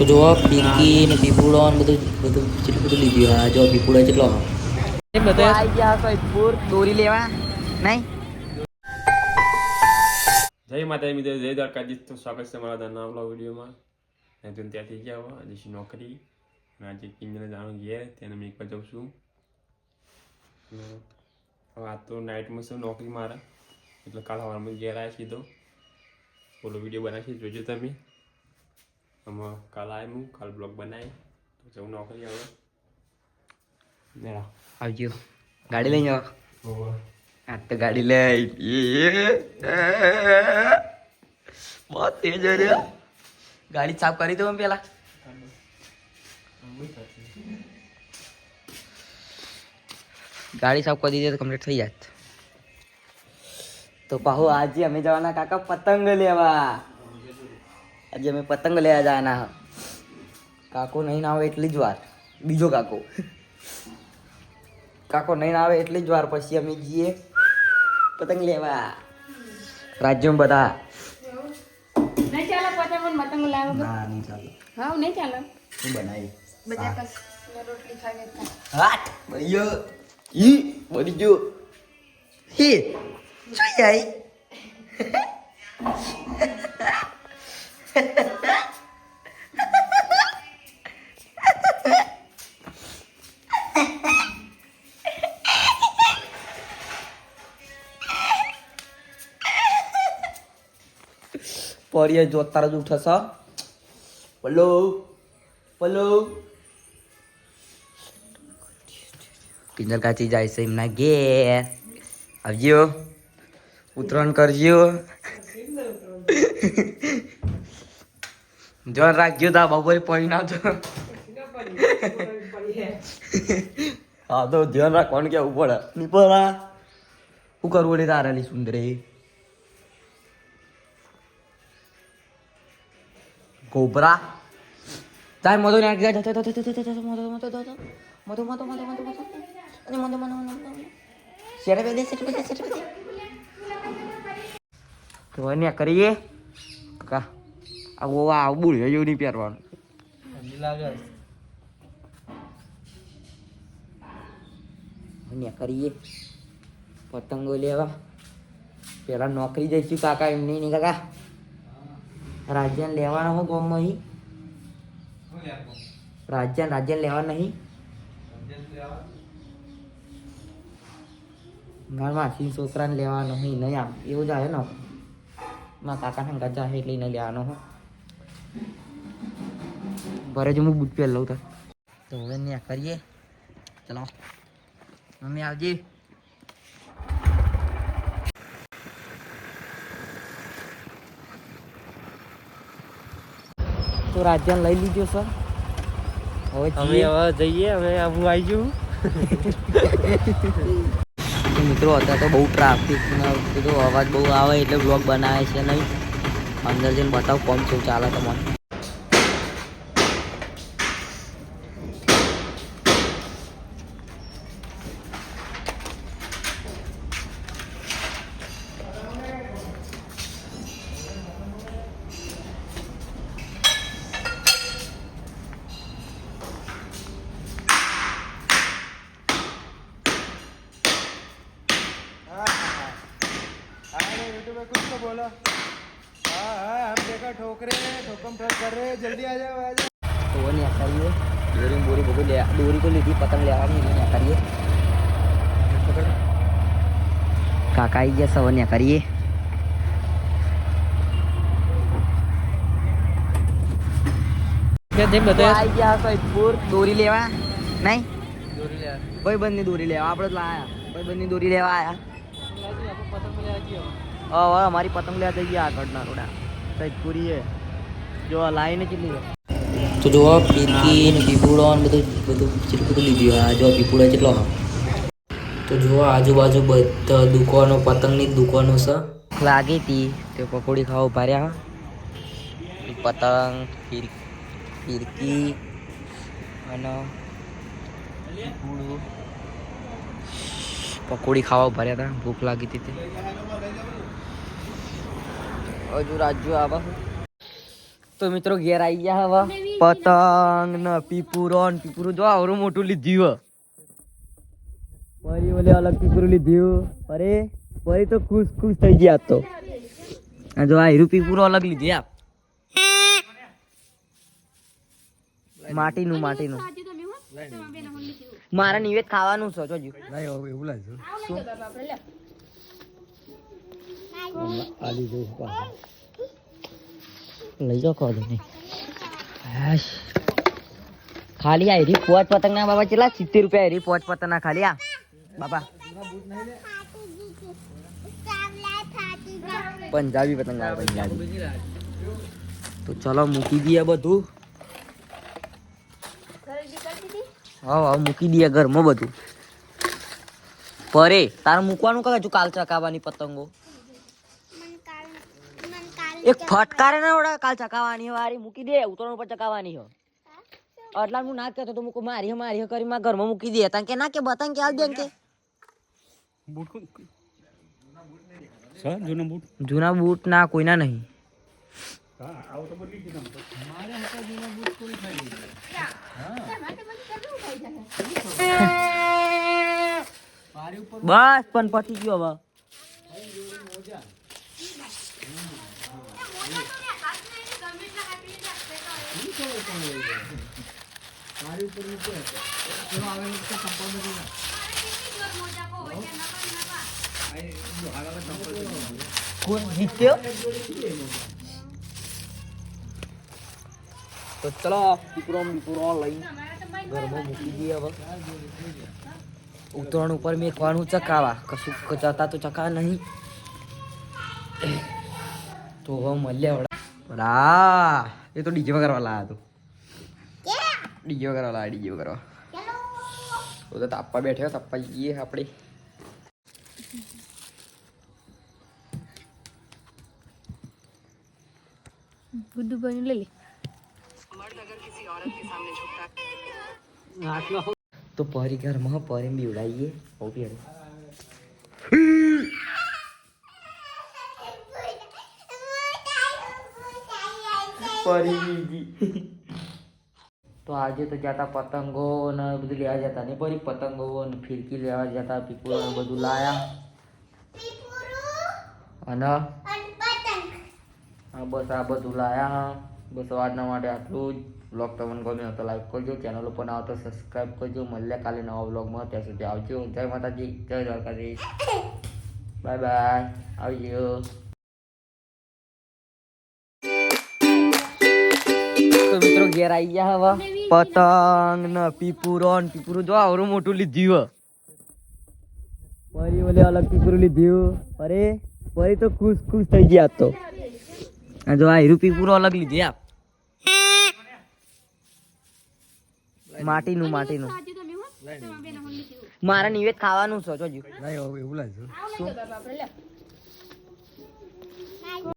તો જો પિંકી ને પીપુડો ને બધું બધું કેટલું બધું લીધું આ જો પીપુડો કેટલો એ બધા આવી ગયા સૈદપુર દોરી લેવા. નહીં? જય માતા મિત્રો જય દ્વારકાજી તો સ્વાગત છે મારા નવા બ્લોગ વિડીયોમાં. તું ત્યાંથી ગયા હો. આજે નોકરી. અને આજે કિંજને જાણું ઘેર તેને મેં એકવાર જાઉં છું. હવે આ તો નાઇટમાં છે નોકરી મારે. એટલે કાલ સવારમાં ઘેર આવ્યા સીધો. બોલો વીડિયો બનાવી જોજો તમે. આમાં કાલ આવ્યો કાલ બ્લોગ બનાવી તો જવું નોકરી હવે મેળા આવજો ગાડી લઈ જાઓ આ તો ગાડી લઈ બહુ તેજ હો રે ગાડી સાફ કરી દો પેલા ગાડી સાફ કરી દીધી તો કમ્પ્લીટ થઈ જાત તો પાહુ આજે અમે જવાના કાકા પતંગ લેવા આજે અમે પતંગ લેવા જવાના હ. કાકો નહીં ના આવે એટલી જ વાર. બીજો કાકો. કાકો નહીં આવે એટલી જ વાર પછી અમે જઈએ પતંગ લેવા. રાજ્યમાં બધા. નહીં ચાલે પતંગ લાવો ના નહીં ચાલે. હા નહીં ચાલે? શું બનાવી બધા કસ રોટલી ખાવી હાટ બળી ઈ બળી ગયો હે શું જાય પરિયે જોતાર જ ઉઠશે પલ્લો પલ્લો. પિંજર કાચી જાય છે એમના ઘેર. આવજો. ઉત્તરાયણ કરજો. ધ્યાન રાખજો તા બપોરે પડી ના હા, તો ધ્યાન રાખવાનું કેવું પડે નહીં પડે શું કરવું રે તારાલી સુંદરે? કોબરા? તાર મધુ ને આગળ જતો જતો જતો જતો મધુ મધુ જતો મધુ મધુ મધુ મધુ મધુ અને મધુ મધુ મધુ શેરે બેદે શેરે બેદે શેરે બેદે તો એને કરીએ? કા આ ઓ આવું એવું નહીં પહેરવાનું. એને કરીએ. પતંગો લેવા. પેલા નોકરી જઈશું, કાકા એમ નહીં, કાકા. રાજ્યાન લેવાના હો ગામમાં અહીં. રાજ્યાન રાજ્યાન લેવા નહીં. ઘરમાં માસી છોકરાને લેવાનો નહીં નહીં આમ. એવું જ આવે ને. મારા કાકાને સંગા જાય એટલે નહીં લેવાનો હો. ભરે જો હું બુટ પહેર લઉં તો તો હવે ને કરીએ. ચલો. મમ્મી આવજે. તો રાજ્યાન લઈ લીધો સર. હવે અમે જઈએ. હવે જઈએ હવે હું આવી જઉં. મિત્રો અત્યારે તો બહુ ટ્રાફિક બધો અવાજ બહુ આવે એટલે બ્લોગ બનાવે છે નહીં. અંદર જઈને બતાવ કોમ કેવું ચાલે તમારે? તો ને કરીએ દોરી બોરી બધું લે દોરી તો લીધી પતંગ લેવાની એને ન્યા કરીએ કાકા આવી ગયા સવાર ન્યા કરીએ જે બધા આવી ગયા સૈદપુર દોરી લેવા. નહીં? કોઈ બંધની દોરી લેવા. આપણે લાયા. કોઈ બંધની દોરી લેવા આયા. હા હવે અમારી પતંગ લેવા જઈએ આગળના રોડા. સૈદપુરી છે જો લાઈને કેટલી છે? તો જો પીકી ને પીપુડો ને બધું બધું બધું લીધું આ જો પીપુડો કેટલો તો જો આજુબાજુ બધા દુકાનો પતંગની દુકાનો છે. લાગી હતી તે પકોડી ખાવા ઊભા રહ્યા પતંગ ફિર- ફિરકી અને પકોડી ખાવા ઊભા રહ્યા હતા. ભૂખ લાગી હતી તે. હજુ રાજુ આવા તો મિત્રો ઘેર આવી ગયા હવે. પતંગ ને પીપુરો ને પીપુરું. જો આવરું મોટું લીધ્યું હો. ફરી ઓલે અલગ પીપુરું લીધી અરે ફરી તો ખુશ ખુશ થઈ ગયા તો. આ જો આ હીરું પીપુરો અલગ લીધી આપ માટીનું માટીનું. મારે નિવેદ ખાવાનું છે જોજો એવું તો બાપરે લે લઈ જાઓ ખોદો ને ખાલી આ હીરી પોચ પતંગ ના બાબા કેટલા સિત્તેર રૂપિયા હીરી પોચ પતંગ ના ખાલી આ. બાબા. પંજાબી પતંગ આવે પંજાબી તો ચલો મૂકી દઈએ બધું. હા હા મૂકી દઈએ ઘરમાં બધું. પરે તારે મૂકવાનું કાકા જો કાલ ચકાવવાની પતંગો. એક ફટકારે ના ઓડા કાલ ચકાવવાની વારી મૂકી દે ઉતરણ ઉપર ચકાવાની હો. એટલા હું ના કહેતો તો મૂકું મારી મારી કરી માં ઘરમાં મૂકી દે. તાં કે ના કે બતાન કે આલ દે કે. જૂના બૂટ? ના કોઈના નહીં. બસ પણ પતી ગયો હવે. કોણ જીત્યો? તો ચલો પીપરો પીપરો લઈ ઘરમાં મૂકી દઈએ હવે. ઉતરણ ઉપર મેકવાનું ચકાવા. કશું જતા તો ચકા નહીં. તો હવે મળ્યા વડા. એ તો ડીજે કરવા લાયા તો. ડીજે કરો લા ડીજો કરો. તો તો તાપવા બેઠ્યો તાપવા જઈએ આપણે. ગુડ્ડુ બની લે લે. તો પરી ઘરમાં પરી બીવડાવીએ બહુ પીડે. તો આજે તો જતા પતંગો ને બધું લેવા જતા. ને પરી પતંગો ને ફિરકી લેવા જતા પીપળો ને બધું લાયા. અને? હા બસ આ બધું લાયા. બસ આજના માટે આટલું જ. બ્લોગ તમને ગમ્યો તો લાઈક કરજો. ચેનલ ઉપર ના તો સબસ્ક્રાઈબ કરજો. મળ્યા કાલે નવા બ્લોગમાં ત્યાં સુધી આવજો. જય માતાજી. જય દ્વારકાધીશ. બાય બાય આવજો ઘેર આવી ગયા હવે. પતંગ ને પીપુરો ને પીપુરું જો આવરું મોટું લીધું હે ફરી ઓલે અલગ પીપુરું લીધ્યું. અરે ફરી તો ખુશ ખુશ થઈ ગયા તો. આ જો આ હીરું પીપુરો અલગ લીધી આપ માટીનું માટીનું. મારે નિવેદ ખાવાનું છે જોજો નહીં એવું બાપરે લે